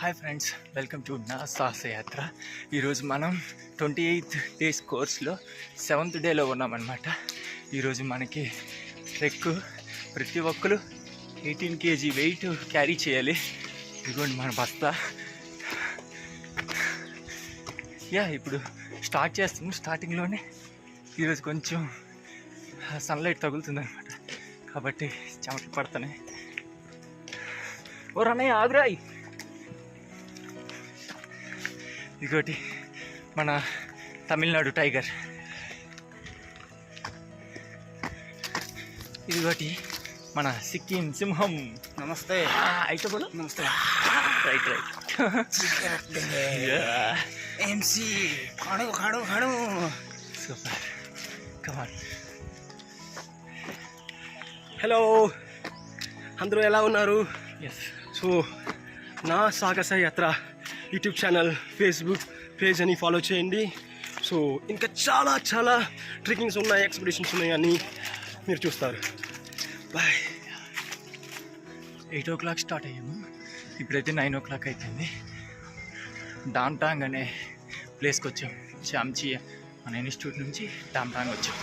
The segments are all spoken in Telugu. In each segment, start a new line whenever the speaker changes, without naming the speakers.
హాయ్ ఫ్రెండ్స్ వెల్కమ్ టు నా సాహసయాత్ర ఈరోజు మనం ట్వంటీ ఎయిత్ డేస్ కోర్స్లో సెవెంత్ డేలో ఉన్నామన్నమాట. ఈరోజు మనకి ట్రెక్ ప్రతి ఒక్కరు ఎయిటీన్ కేజీ వెయిట్ క్యారీ చేయాలి. ఇదిగోండి మన బస్తా. యా ఇప్పుడు స్టార్ట్ చేస్తున్నాం. స్టార్టింగ్లోనే ఈరోజు కొంచెం సన్లైట్ తగులుతుందనమాట కాబట్టి చెమటలు పడుతున్నాయి. ఓ రన్నయ్య ఆగురాయి ఇదిగోటి మన తమిళనాడు టైగర్. ఇదిగోటి మన సిక్కిం సింహం.
నమస్తే.
అయితే బోలో.
నమస్తే.
Right right.
ఎంసీ ఖాడు ఖాడు ఖాడు.
సూపర్. కమాన్
హలో అందరూ ఎలా ఉన్నారు?
ఎస్
సో నా సాగస యాత్ర యూట్యూబ్ ఛానల్ ఫేస్బుక్ పేజ్ అని ఫాలో చేయండి. సో ఇంకా చాలా చాలా ట్రెక్కింగ్స్ ఉన్నాయి ఎక్స్పెడిషన్స్ ఉన్నాయి అని మీరు చూస్తారు. By
eight o'clock start అయ్యాము. ఇప్పుడైతే నైన్ ఓ క్లాక్ అయిపోయింది డామ్టాంగ్ అనే ప్లేస్కి వచ్చాం. చామ్చి మన ఇన్స్టిట్యూట్ నుంచి డామ్టాంగ్ వచ్చాం.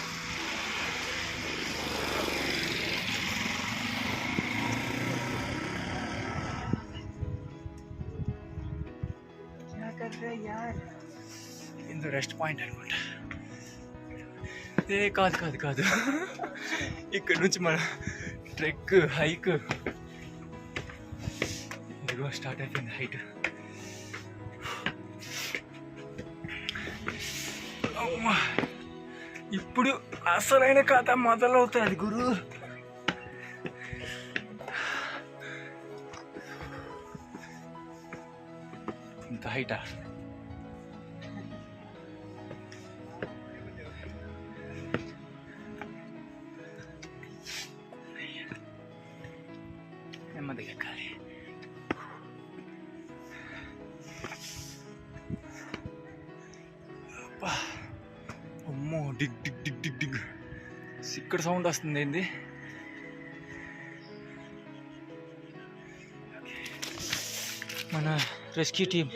ఇందు రెస్ట్ పాయింట్ అనుకుంటా. ఏ కాదు కాదు కాదు. ఇక్కడ నుంచి మన ట్రెక్ హైక్ ఇదిగో స్టార్ట్ అయిపోయింది హైట్ ఇప్పుడు అసలైన కథ మొదలవుతుంది గురు. ఇంత హైటా నెమ్మదిగా ఎక్కాలి అమ్మో డిగ్ డిగ్ డిగ్ డిగ్ డిగ్ ఇక్కడ సౌండ్ వస్తుంది ఏంది మన రెస్క్యూ టీం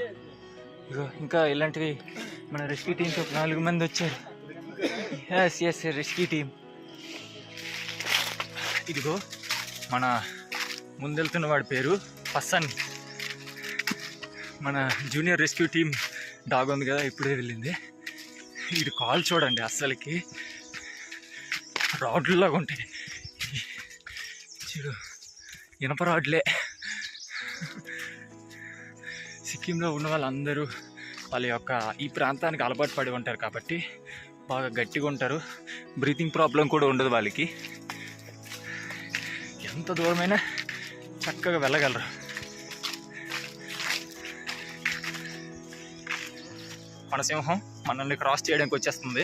ఇగో ఇంకా ఇలాంటివి మన రెస్క్యూ టీంకి ఒక నాలుగు మంది వచ్చారు ఎస్ ఎస్ రెస్క్యూ టీం ఇదిగో మన ముందెళ్తున్న వాడి పేరు హసన్ మన జూనియర్ రెస్క్యూ టీం డాగ్ ఉంది కదా ఇప్పుడే వెళ్ళింది. ఇది కాల్ చూడండి అస్సలకి. రాడ్లాగా ఉంటాయి. చూడు ఇనప రాడ్లే. సిక్కింలో ఉన్న వాళ్ళందరూ వాళ్ళ యొక్క ఈ ప్రాంతానికి అలవాటు పడి ఉంటారు కాబట్టి బాగా గట్టిగా ఉంటారు. బ్రీతింగ్ ప్రాబ్లం కూడా ఉండదు వాళ్ళకి. ఎంత దూరమైనా చక్కగా వెళ్ళగలరు. మన సింహం మనల్ని క్రాస్ చేయడానికి వచ్చేస్తుంది.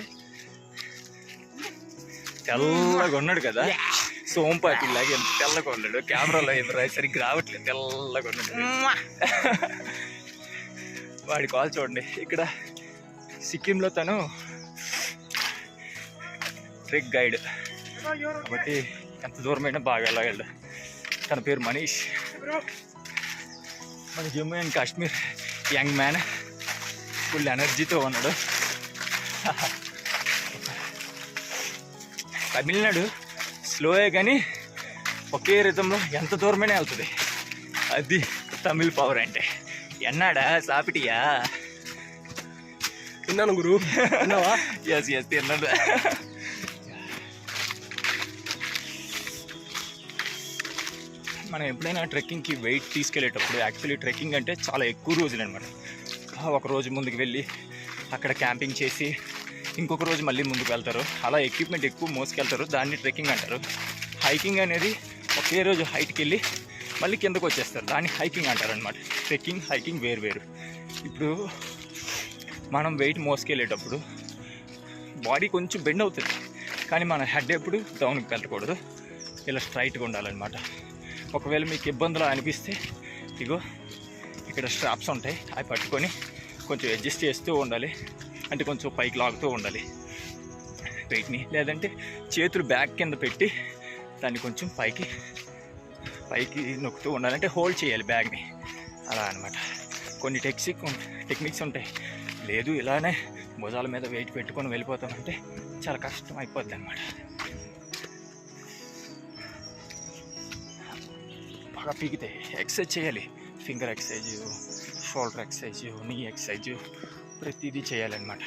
తెల్లగా ఉన్నాడు కదా. సోంపాకి లాగా ఎంత తెల్లగా ఉన్నాడు కెమెరాలో ఎదురు సరిగ్గా రావట్లేదు. తెల్లగా ఉన్నాడు. వాడి కాల్ చూడండి. ఇక్కడ సిక్కింలో తను ట్రిక్ గైడ్. కాబట్టి ఎంత దూరమైనా బాగా వెళ్ళగలడు. తన పేరు మనీష్. మన Jammu and Kashmir young man. Full ఎనర్జీతో ఉన్నాడు. తమిళనాడు స్లోయే కానీ ఒకే రితంలో ఎంత దూరమైనా వెళ్తుంది. అది తమిళ్ పవర్ అంటే. ఎన్నాడా? సాపిటియా?
విన్నాను గురు.
ఎస్ ఎస్ తిన్నాడు మనం ఎప్పుడైనా ట్రెక్కింగ్కి వెయిట్ తీసుకెళ్ళేటప్పుడు యాక్చువల్లీ ట్రెక్కింగ్ అంటే చాలా ఎక్కువ రోజులు అనమాట ఒక రోజు ముందుకు వెళ్ళి అక్కడ క్యాంపింగ్ చేసి ఇంకొక రోజు మళ్ళీ ముందుకు వెళ్తారు. అలా ఎక్విప్మెంట్ ఎక్కువ మోసుకెళ్తారు. దాన్ని ట్రెక్కింగ్ అంటారు. హైకింగ్ అనేది ఒకే రోజు హైట్కి వెళ్ళి మళ్ళీ కిందకు వచ్చేస్తారు. దాన్ని హైకింగ్ అంటారు అనమాట ట్రెక్కింగ్ హైకింగ్ వేరు వేరు. ఇప్పుడు మనం వెయిట్ మోసుకెళ్ళేటప్పుడు బాడీ కొంచెం బెండ్ అవుతుంది. కానీ మన హెడ్ ఎప్పుడు డౌన్కి వెళ్ళకూడదు. ఇలా స్ట్రైట్గా ఉండాలన్నమాట. ఒకవేళ మీకు ఇబ్బందులు అనిపిస్తే ఇగో ఇక్కడ స్ట్రాప్స్ ఉంటాయి అవి పట్టుకొని కొంచెం అడ్జస్ట్ చేస్తూ ఉండాలి. అంటే కొంచెం పైకి లాగుతూ ఉండాలి. వెయిట్ని లేదంటే చేతులు బ్యాక్ కింద పెట్టి దాన్ని కొంచెం పైకి పైకి నొక్కుతూ ఉండాలి. అంటే హోల్డ్ చేయాలి బ్యాగ్ని అలా అనమాట కొన్ని టెక్సిక్ టెక్నిక్స్ ఉంటాయి. లేదు ఇలానే భుజాల మీద వెయిట్ పెట్టుకొని వెళ్ళిపోతామంటే చాలా కష్టం అయిపోద్ది అనమాట బాగా పీకితే ఎక్సర్సైజ్ చేయాలి finger exercise shoulder exercise knee exercise ప్రతిదీ చేయాలన్నమాట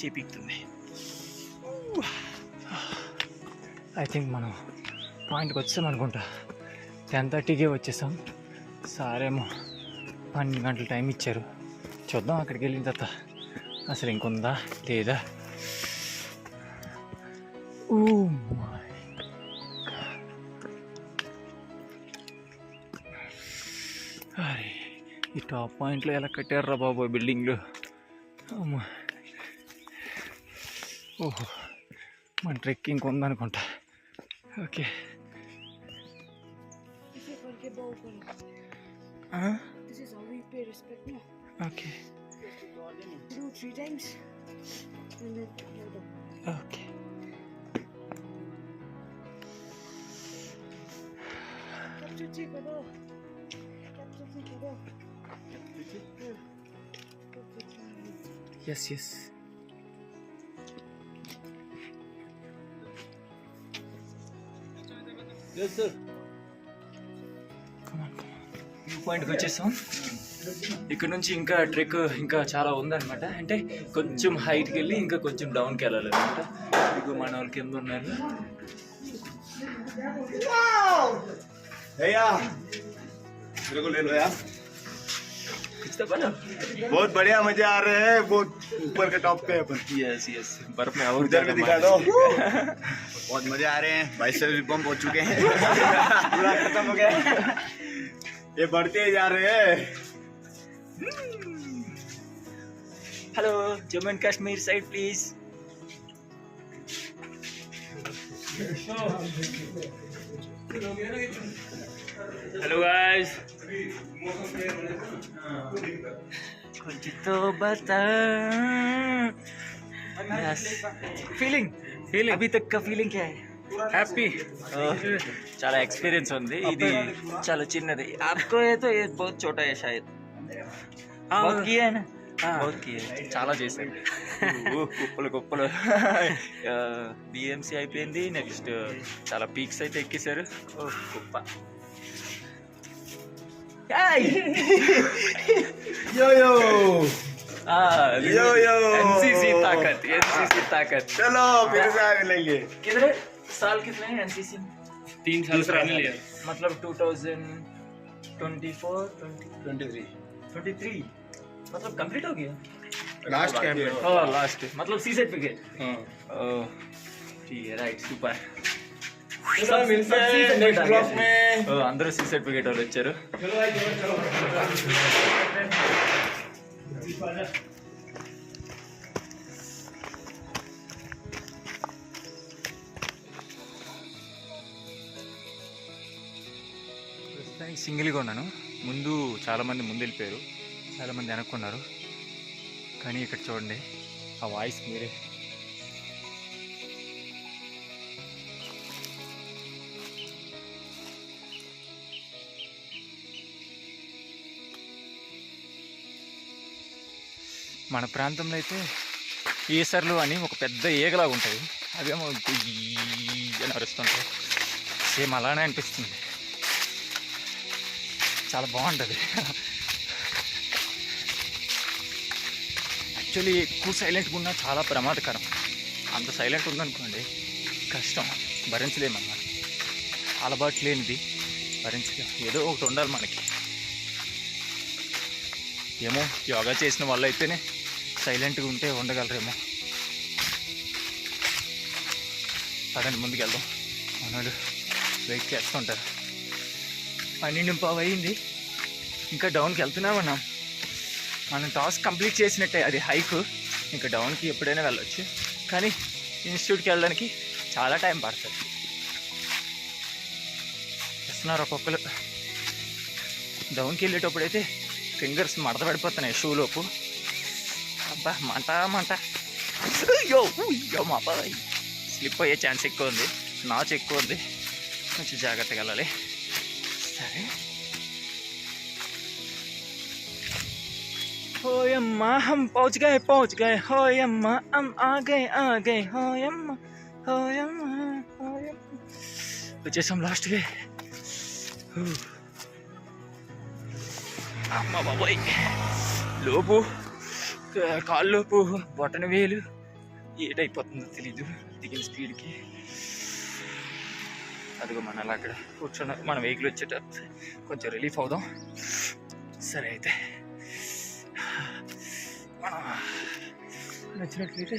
చేపిస్తుంది ఐ థింక్ మనం పాయింట్కి వచ్చాం అనుకుంటా టెన్ థర్టీకే వచ్చేసాం సారేమో పన్నెండు గంటలు టైం ఇచ్చారు చూద్దాం అక్కడికి వెళ్ళిన తర్వాత అసలు ఇంకొందా లేదా ఊ టాప్ పాయింట్లో ఎలా కట్టారా బాబు బిల్డింగ్లు? అమ్మా. ఓహో. మన trekking ఉందనుకుంటా
okay. Okay.
Okay.
Capture Tico, go. Capture yes yes
yes sir view పాయింట్కి వచ్చేసాం. ఇక్కడ నుంచి ఇంకా ట్రెక్ ఇంకా చాలా ఉందన్నమాట. అంటే కొంచెం హైట్కి వెళ్ళి ఇంకా కొంచెం డౌన్కి వెళ్ళాలి అనమాట ఇక మన వాళ్ళకి ఎందు ఉన్నారు. అయ్యా
बहुत बढ़िया मज़े आ रहे हैं। बहुत ऊपर के टॉप पे अपन
यस यस बर्फ़ में और
उधर भी दिखा दो। बहुत मज़े आ रहे हैं। भाई से भी पंप हो चुके हैं। पूरा खत्म हो गया। ये बढ़ते ही जा रहे हैं।
Hello Jammu and Kashmir side please hello guys कुछ तो बता फीलिंग फीलिंग अभी तक का फीलिंग क्या है హ్యాపీ చాలా ఎక్స్పీరియన్స్ ఉంది ఇది చాలా చిన్నది आपको ये तो ये बहुत छोटा है शायद बहुत किया है ना बहुत किया है. చాలా చేశాను ఊ, కుప్పలు కుప్పలు బిఎంసీ అయిపోయింది నెక్స్ట్ చాలా పీక్స్ అయితే ఎక్కేశారు Hey! yo
yo! हाँ, यो यो
एनसीसी ताकत एनसीसी ah. ताकत।
चलो फिर से आगे लेंगे।
कितने साल कितने हैं एनसीसी
तीन साल फाइनल ईयर
मतलब 2024
23
23 मतलब कंप्लीट हो गया?
लास्ट कैंप
हाँ लास्ट मतलब सी पे गए।
हाँ।
ठीक है राइट
सुपर
అందరూ సి సర్టిఫికేట్ వాళ్ళు వచ్చారు సింగిల్గా ఉన్నాను. ముందు చాలామంది ముందు వెళ్ళిపోయారు చాలామంది వెనక్కున్నారు. కానీ ఇక్కడ చూడండి ఆ వాయిస్ మీరే. మన ప్రాంతంలో అయితే ఈసర్లు అని ఒక పెద్ద ఈగలాగా ఉంటాయి. అవేమో అని అరుస్తుంటాయి. సేమ్ అలానే అనిపిస్తుంది. చాలా బాగుంటుంది. యాక్చువల్లీ ఎక్కువ సైలెంట్గా ఉన్నా చాలా ప్రమాదకరం. అంత సైలెంట్ ఉందనుకోండి కష్టం. భరించలేమన్నా అలవాటు లేనిది భరించలేం. ఏదో ఒకటి ఉండాలి మనకి. ఏమో యోగా చేసిన వాళ్ళు అయితేనే సైలెంట్గా ఉంటే ఉండగలరేమో. పదండి ముందుకు వెళ్దాం వెయిట్ చేస్తుంటారు పన్నెండు పావు అయింది. ఇంకా డౌన్కి వెళ్తూనే మనం టాస్క్ కంప్లీట్ చేసినట్టే అది హైక్. ఇంకా డౌన్కి ఎప్పుడైనా వెళ్ళొచ్చు. కానీ ఇన్స్టిట్యూట్కి వెళ్ళడానికి చాలా టైం పడుతుంది. వస్తున్నారు ఒక్కొక్కరు. డౌన్కి వెళ్ళేటప్పుడు అయితే ఫింగర్స్ మడత పడిపోతున్నాయి షూలోపు. అబ్బా మంట మంట అయ్యో అయ్యో మా అబ్బాయి స్లిప్ అయ్యే ఛాన్స్ ఎక్కువ ఉంది నాచ్ ఎక్కువ ఉంది కొంచెం జాగ్రత్తగా వెళ్ళాలి సరే होयम्मा हम पहुंच गए पहुंच गए होयम्मा हम आ गए आ गए होयम्मा होयम्मा होयम्मा వచ్చేసాం లాస్ట్కి అమ్మ బాబోయ్ లోపు కా- కాళ్ళలోపు బొటన వేలు ఏటైపోతుందో తెలీదు. దిగిన స్పీడ్కి. అదిగో మన అలా అక్కడ కూర్చున్న మన వెహికల్ వచ్చేటప్పుడు కొంచెం రిలీఫ్ అవుదాం. సరే అయితే. మనం నచ్చినట్లయితే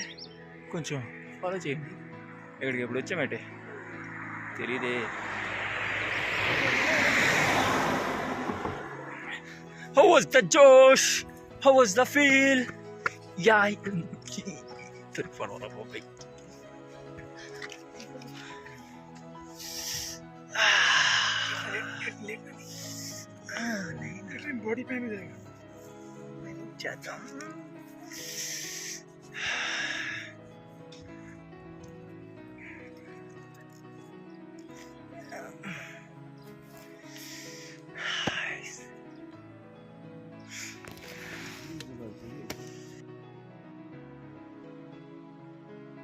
కొంచెం ఫాలో చేయండి. ఎక్కడికి ఎప్పుడు వచ్చామేంటి తెలీదే. How was the Josh? How was the feel? Ya
ay, estoy por ahora, Bobby. Body पहन जाएगा
मैं चाहता हूँ